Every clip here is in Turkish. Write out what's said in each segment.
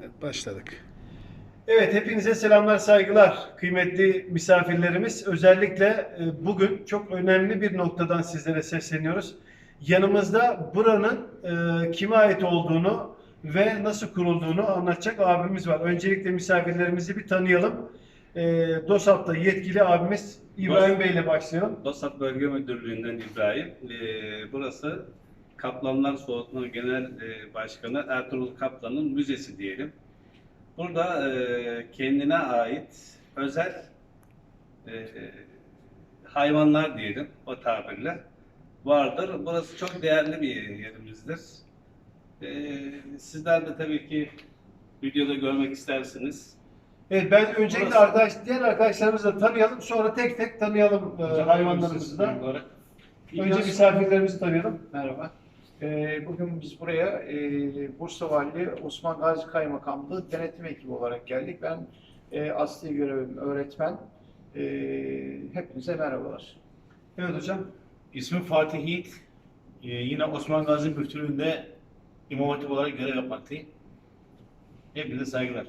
Evet, başladık. Evet, hepinize selamlar, saygılar kıymetli misafirlerimiz. Özellikle e, bugün çok önemli bir noktadan sizlere sesleniyoruz. Yanımızda buranın e, kime ait olduğunu ve nasıl kurulduğunu anlatacak abimiz var. Öncelikle misafirlerimizi bir tanıyalım. E, DOSAP'ta yetkili abimiz İbrahim Bey ile başlayalım. DOSAP Bölge Müdürlüğü'nden İbrahim. Ee, burası Kaplanlar Soğutma Genel e, Başkanı Ertuğrul Kaplan'ın müzesi diyelim. Burada e, kendine ait özel e, hayvanlar diyelim o tabirle vardır. Burası çok değerli bir yerimizdir. Sizler de tabii ki videoda görmek istersiniz. Evet, ben öncelikle Burası- arkadaş, diğer arkadaşlarımızı da tanıyalım. Sonra tek tek tanıyalım e, hayvanlarımızı da. Önce misafirlerimizi tanıyalım. Merhaba. Ee, bugün biz buraya e, Bursa Valiliği Osman Gazi Kaymakamlığı denetim ekibi olarak geldik. Ben e, asli görevim öğretmen. E, hepinize merhabalar. Evet hocam. İsmim Fatih Yiğit. Yine Osman Gazi Müftülüğü'nde İmam Hatip olarak görev yapmaktayım. Hepinize saygılar.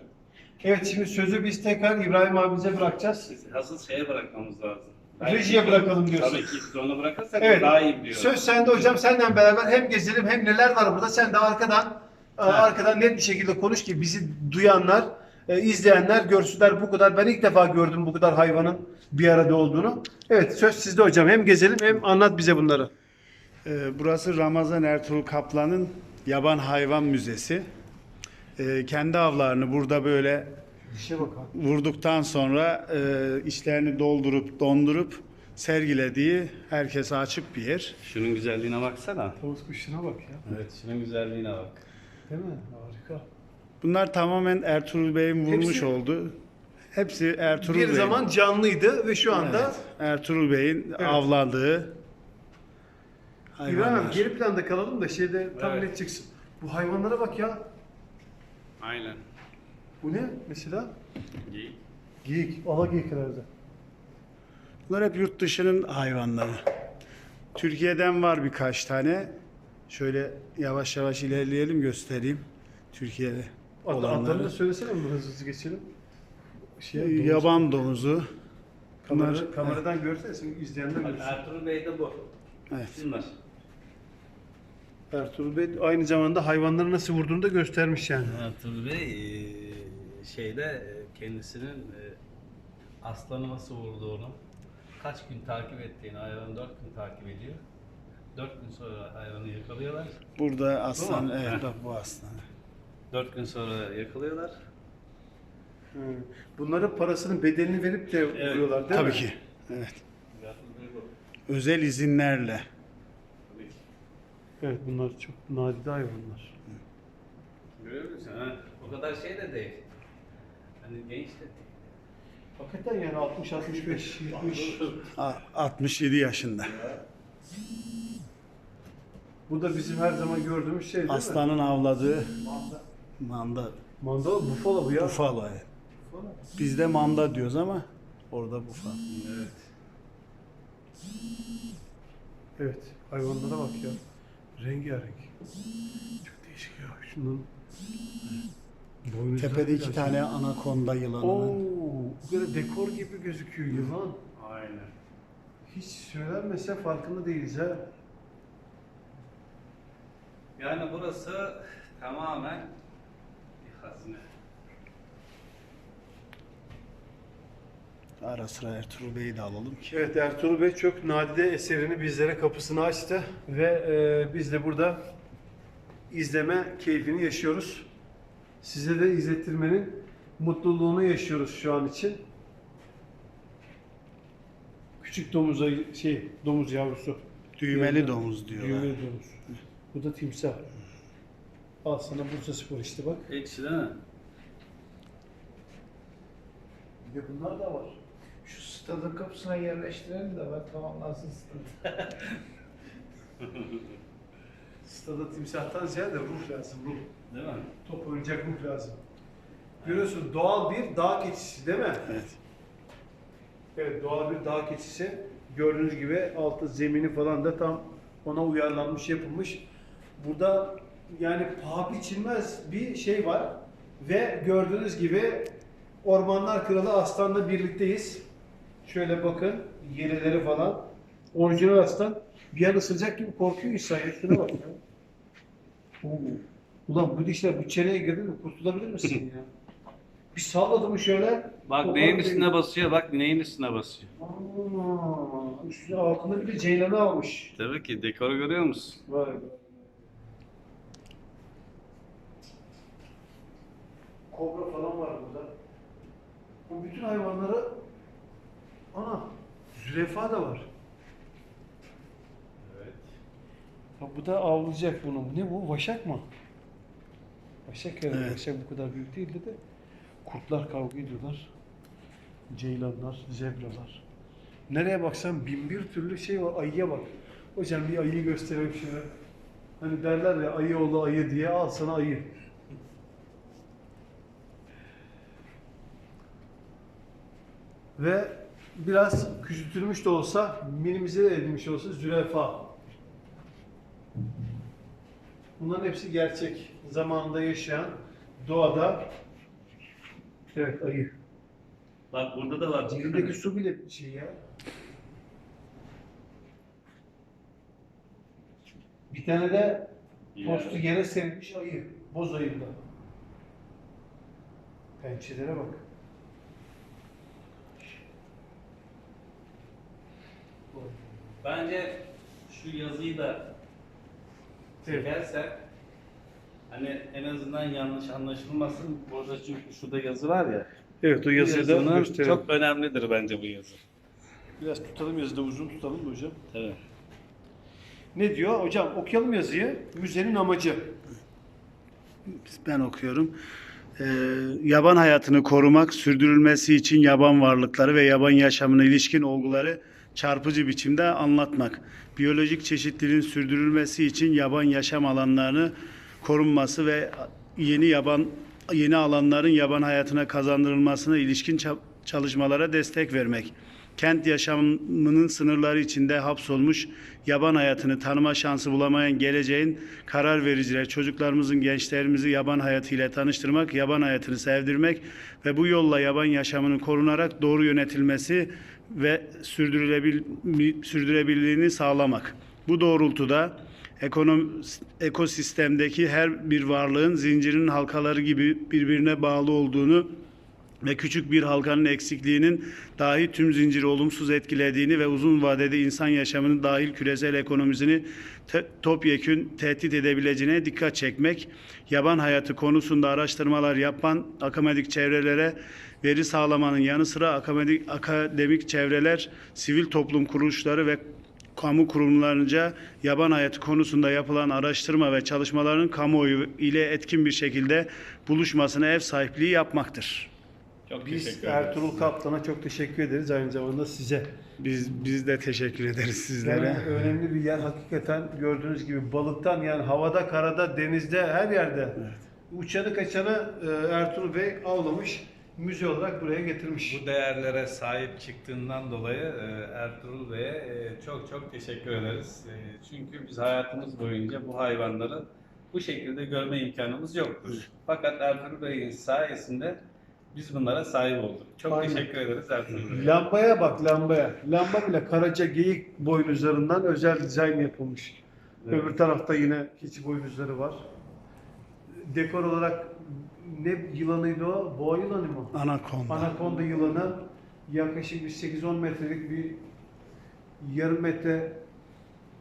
Evet şimdi sözü biz tekrar İbrahim abimize bırakacağız. Biz Asıl şeye bırakmamız lazım. Rejiye bırakalım diyorsun. Tabii ki biz onu bırakırsak Evet. daha iyi biliyor. Söz sende hocam. Senden beraber hem gezelim hem neler var burada. Sen de arkadan e, arkadan net bir şekilde konuş ki bizi duyanlar, e, izleyenler görsünler bu kadar. Ben ilk defa gördüm bu kadar hayvanın bir arada olduğunu. Evet söz sizde hocam. Hem gezelim hem anlat bize bunları. Ee, Burası Ramazan Ertuğrul Kaplan'ın Yaban Hayvan Müzesi. Kendi avlarını burada böyle İşe bakalım. vurduktan sonra e, içlerini doldurup dondurup sergilediği herkese açık bir yer. Şunun güzelliğine baksana. Tavus kuşuna bak ya. Evet, şunun güzelliğine bak. Değil mi? Harika. Bunlar tamamen Ertuğrul Bey'in vurmuş Hepsi- olduğu. Hepsi Ertuğrul Bir Bey'in. zaman canlıydı ve şu anda Evet, Ertuğrul Bey'in Evet. avladığı İbrahim hayvanlar. abi geri planda kalalım da şeyde tam Evet. net çıksın. Bu hayvanlara bak ya. Aynen. Bu ne mesela? Geyik. Geyik. Ala geyik herhalde. Bunlar hep yurt dışının hayvanları. Türkiye'den var birkaç tane. Şöyle yavaş yavaş ilerleyelim göstereyim. Türkiye'de Ad- Adlarını da olanları. söylesene mi hızlı hızlı geçelim. Şey, domuz. Yaban domuzu. Kamera, Bunlar kameradan görse şimdi izleyenler görsün. Ertuğrul Bey de bu. evet. Bunlar. Ertuğrul Bey aynı zamanda hayvanları nasıl vurduğunu da göstermiş yani. Ertuğrul Bey eee, şeyde eee, kendisinin eee, aslanı nasıl vurduğunu, kaç gün takip ettiğini, hayvanı dört gün takip ediyor. Dört gün sonra hayvanı yakalıyorlar. Burada aslan, evet bak bu aslan. Dört gün sonra yakalıyorlar. Hı. Bunların parasının bedelini verip de vuruyorlar değil Tabii mi? ki. Evet. Özel izinlerle. Tabii ki. Evet bunlar çok nadide hayvanlar. Görüyor musun? Ha? O kadar şey de değil. Hani genç de değil. Hakikaten yani 60 65 70. A- 67 yaşında. Bu da bizim her zaman gördüğümüz şey değil mi? Aslanın avladığı manda. Mandala bufalo bu ya. Bufalo. evet. Bizde manda diyoruz ama orada bufalo. Evet. Evet hayvanlara bak ya. Rengarenk. Çok değişik ya. Şunun boynuzları Tepede iki bile tane anakonda yılanı. Oo, var. böyle dekor gibi gözüküyor yılan. Aynen. Hiç söylenmese farkında değiliz ha. Yani burası tamamen bir hazine. Ara sıra Ertuğrul Bey'i de alalım ki. Evet Ertuğrul Bey çok nadide eserini bizlere kapısını açtı ve e, biz de burada izleme keyfini yaşıyoruz. Size de izlettirmenin mutluluğunu yaşıyoruz şu an için. Küçük domuz ayı- şey domuz yavrusu. Düğmeli domuz diyorlar. Düğmeli domuz. Bu da timsah. Al sana Bursa Spor işte bak. Ekşi değil mi? Bir de bunlar da var. Şu stadın kapısına yerleştirelim de ben tamamlansın stad. Stada timsahtan ziyade ruh lazım ruh. Değil mi? Top oynayacak ruh lazım. Görüyorsun doğal bir dağ keçisi değil mi? Evet. Evet doğal bir dağ keçisi. Gördüğünüz gibi altı zemini falan da tam ona uyarlanmış yapılmış. Burada yani paha biçilmez bir şey var. Ve gördüğünüz gibi Ormanlar Kralı Aslan'la birlikteyiz. Şöyle bakın yerileri falan. Orijinal aslan. Bir an ısıracak gibi korkuyor insan. ya. Şuna bak ya. Oo. Ulan bu dişler bu çeneye girdi mi kurtulabilir misin ya? Bir salladı mı şöyle? Bak neyin üstüne basıyor, bak neyin üstüne basıyor. Aa, üstüne altında bir de ceylanı almış. Tabii ki dekoru görüyor musun? Vay be. Kobra falan var burada. Bu bütün hayvanları ana zürefa da var. Evet. Bak bu da avlayacak bunu. Ne bu? Vaşak mı? Vaşak herhalde. Evet. Vaşak bu kadar büyük değildi de. Kurtlar kavga ediyorlar. Ceylanlar, zebralar. Nereye baksan bin bir türlü şey var. Ayıya bak. Hocam bir ayıyı göstereyim şuna. Hani derler ya ayı oğlu ayı diye al sana ayı. Ve biraz küçültülmüş de olsa, minimize edilmiş olsa zürafa. Bunların hepsi gerçek. Zamanında yaşayan, doğada. Evet ayı. Bak burada da var. Dilindeki su bile bir şey ya. Bir tane de postu yere serilmiş ayı. Boz ayı bu da. Pençelere bak. Bence şu yazıyı da. Çekersen hani en azından yanlış anlaşılmasın. Burada çünkü şurada yazı var ya. Evet o yazıyı da gösterelim. Çok önemlidir bence bu yazı. Biraz tutalım yazıda uzun tutalım da hocam. Tabii. Ne diyor? Hocam okuyalım yazıyı. Müzenin amacı. Ben okuyorum. Ee, yaban hayatını korumak, sürdürülmesi için yaban varlıkları ve yaban yaşamına ilişkin olguları çarpıcı biçimde anlatmak. Biyolojik çeşitliliğin sürdürülmesi için yaban yaşam alanlarını korunması ve yeni yaban yeni alanların yaban hayatına kazandırılmasına ilişkin ça- çalışmalara destek vermek. Kent yaşamının sınırları içinde hapsolmuş, yaban hayatını tanıma şansı bulamayan geleceğin karar vericiler, çocuklarımızın, gençlerimizi yaban hayatıyla tanıştırmak, yaban hayatını sevdirmek ve bu yolla yaban yaşamının korunarak doğru yönetilmesi ve sürdürülebil, sürdürebilirliğini sağlamak. Bu doğrultuda ekosistemdeki her bir varlığın zincirin halkaları gibi birbirine bağlı olduğunu ve küçük bir halkanın eksikliğinin dahi tüm zinciri olumsuz etkilediğini ve uzun vadede insan yaşamının dahil küresel ekonomisini te- topyekün tehdit edebileceğine dikkat çekmek, yaban hayatı konusunda araştırmalar yapan akademik çevrelere veri sağlamanın yanı sıra akademik, akademik çevreler, sivil toplum kuruluşları ve kamu kurumlarınca yaban hayatı konusunda yapılan araştırma ve çalışmaların kamuoyu ile etkin bir şekilde buluşmasına ev sahipliği yapmaktır. Çok Biz teşekkür ederiz. Ertuğrul Kaplan'a çok teşekkür ederiz. Aynı zamanda size. Biz biz de teşekkür ederiz sizlere. Yani önemli bir yer hakikaten gördüğünüz gibi balıktan yani havada, karada, denizde her yerde. Uçanı kaçanı e, Ertuğrul Bey avlamış, müze olarak buraya getirmiş. Bu değerlere sahip çıktığından dolayı e, Ertuğrul Bey'e e, çok çok teşekkür ederiz. Çünkü biz hayatımız boyunca bu hayvanları bu şekilde görme imkanımız yoktur. Fakat Ertuğrul Bey'in sayesinde biz bunlara sahip olduk. Çok Aynen. teşekkür ederiz Ertuğrul. Lambaya bak lambaya. Lamba bile karaca geyik boynuzlarından özel dizayn yapılmış. Evet. Öbür tarafta yine keçi boynuzları var. Dekor olarak ne yılanıydı o? Boğa yılanı mı? Anakonda. Anakonda yılanı yaklaşık bir 8-10 metrelik bir yarım metre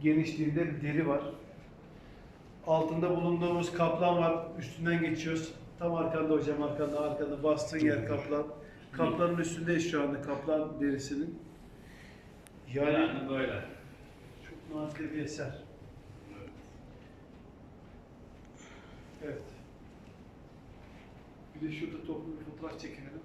genişliğinde bir deri var. Altında bulunduğumuz kaplan var. Üstünden geçiyoruz. Tam arkanda hocam arkanda arkada bastığın yer kaplan. Kaplanın üstündeyiz şu anda kaplan derisinin. Yani, Yani böyle. çok nadir bir eser. Evet. Bir de şurada toplu bir fotoğraf çekinelim.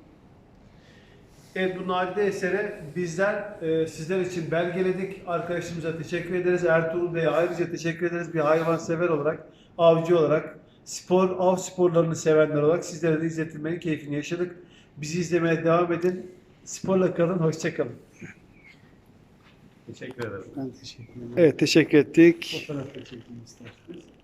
Evet bu nadide eseri bizler e, sizler için belgeledik. Arkadaşımıza teşekkür ederiz. Ertuğrul Bey'e ayrıca teşekkür ederiz. Bir hayvansever olarak, avcı olarak, spor, av sporlarını sevenler olarak sizlere de izletilmenin keyfini yaşadık. Bizi izlemeye devam edin. Sporla kalın, hoşça kalın. Teşekkür ederim. Ben teşekkür ederim. Evet, teşekkür ettik. Fotoğraf da çekeyim isterseniz.